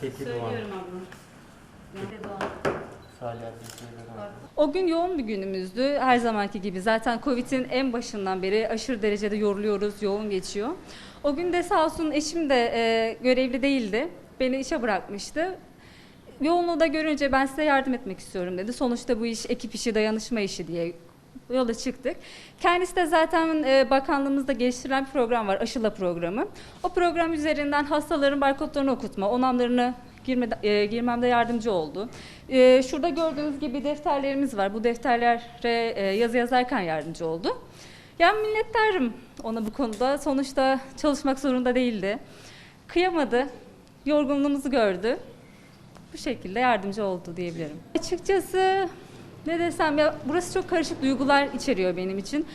Fethi Doğan. Söylüyorum abla. Salih. O gün yoğun bir günümüzdü. Her zamanki gibi. Zaten Covid'in en başından beri aşırı derecede yoruluyoruz, yoğun geçiyor. O gün de sağ olsun eşim de e, görevli değildi. Beni işe bırakmıştı. Yoğunluğu da görünce ben size yardım etmek istiyorum dedi. Sonuçta bu iş ekip işi, dayanışma işi diye yola çıktık. Kendisi de zaten e, bakanlığımızda geliştirilen bir program var, aşıla programı. O program üzerinden hastaların barkodlarını okutma, onamlarını girme, e, girmemde yardımcı oldu. E, şurada gördüğünüz gibi defterlerimiz var. Bu defterlere yazı yazarken yardımcı oldu. Yani minnettarım ona bu konuda. Sonuçta çalışmak zorunda değildi. Kıyamadı, yorgunluğumuzu gördü. Bu şekilde yardımcı oldu diyebilirim. Açıkçası ne desem ya burası çok karışık duygular içeriyor benim için.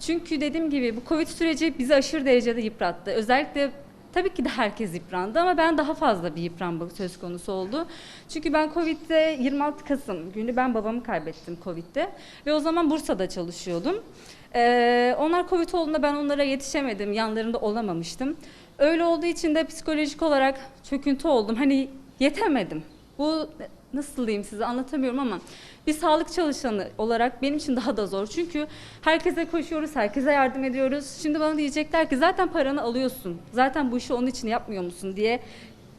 Çünkü dediğim gibi bu Covid süreci bizi aşırı derecede yıprattı. Özellikle tabii ki de herkes yıprandı ama ben daha fazla bir yıpranma söz konusu oldu. Çünkü ben Covid'de 26 Kasım günü ben babamı kaybettim Covid'de ve o zaman Bursa'da çalışıyordum. Ee, onlar Covid olduğunda ben onlara yetişemedim, yanlarında olamamıştım. Öyle olduğu için de psikolojik olarak çöküntü oldum. Hani yetemedim. Bu nasıl diyeyim size anlatamıyorum ama bir sağlık çalışanı olarak benim için daha da zor. Çünkü herkese koşuyoruz, herkese yardım ediyoruz. Şimdi bana diyecekler ki zaten paranı alıyorsun. Zaten bu işi onun için yapmıyor musun diye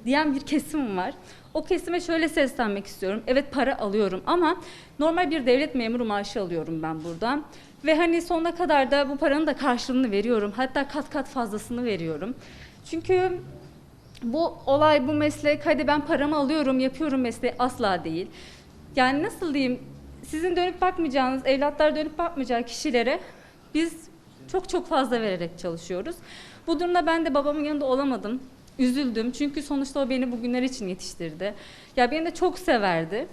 diyen bir kesim var. O kesime şöyle seslenmek istiyorum. Evet para alıyorum ama normal bir devlet memuru maaşı alıyorum ben buradan. Ve hani sonuna kadar da bu paranın da karşılığını veriyorum. Hatta kat kat fazlasını veriyorum. Çünkü bu olay, bu meslek, hadi ben paramı alıyorum, yapıyorum mesleği asla değil. Yani nasıl diyeyim, sizin dönüp bakmayacağınız, evlatlar dönüp bakmayacağı kişilere biz çok çok fazla vererek çalışıyoruz. Bu durumda ben de babamın yanında olamadım. Üzüldüm çünkü sonuçta o beni bugünler için yetiştirdi. Ya beni de çok severdi.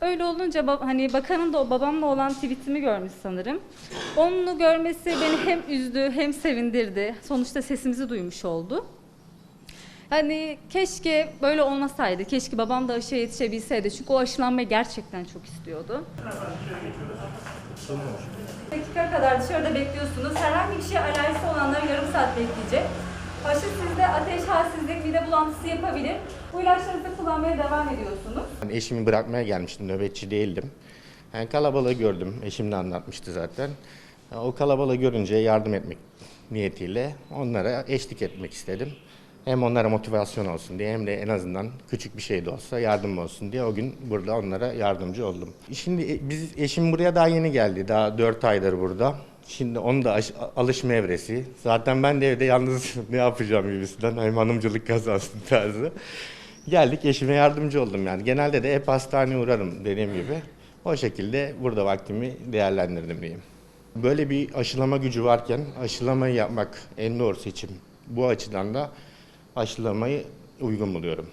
Öyle olunca hani bakanın da o babamla olan tweetimi görmüş sanırım. Onu görmesi beni hem üzdü hem sevindirdi. Sonuçta sesimizi duymuş oldu. Hani keşke böyle olmasaydı. Keşke babam da aşıya yetişebilseydi. Çünkü o aşılanmayı gerçekten çok istiyordu. Dakika kadar dışarıda bekliyorsunuz. Herhangi bir şeye alerjisi olanlar yarım saat bekleyecek. Aşı sizde ateş, halsizlik, mide bulantısı yapabilir. Bu ilaçlarınızı kullanmaya devam ediyorsunuz. Ben eşimi bırakmaya gelmiştim, nöbetçi değildim. Yani kalabalığı gördüm, eşim de anlatmıştı zaten. O kalabalığı görünce yardım etmek niyetiyle onlara eşlik etmek istedim. Hem onlara motivasyon olsun diye hem de en azından küçük bir şey de olsa yardım olsun diye o gün burada onlara yardımcı oldum. Şimdi e, biz eşim buraya daha yeni geldi, daha 4 aydır burada. Şimdi onun da alışma evresi. Zaten ben de evde yalnız ne yapacağım gibisinden hem hanımcılık kazası tarzı. Geldik eşime yardımcı oldum yani. Genelde de hep hastaneye uğrarım dediğim gibi. O şekilde burada vaktimi değerlendirdim diyeyim. Böyle bir aşılama gücü varken aşılamayı yapmak en doğru seçim. Bu açıdan da aşılamayı uygun buluyorum.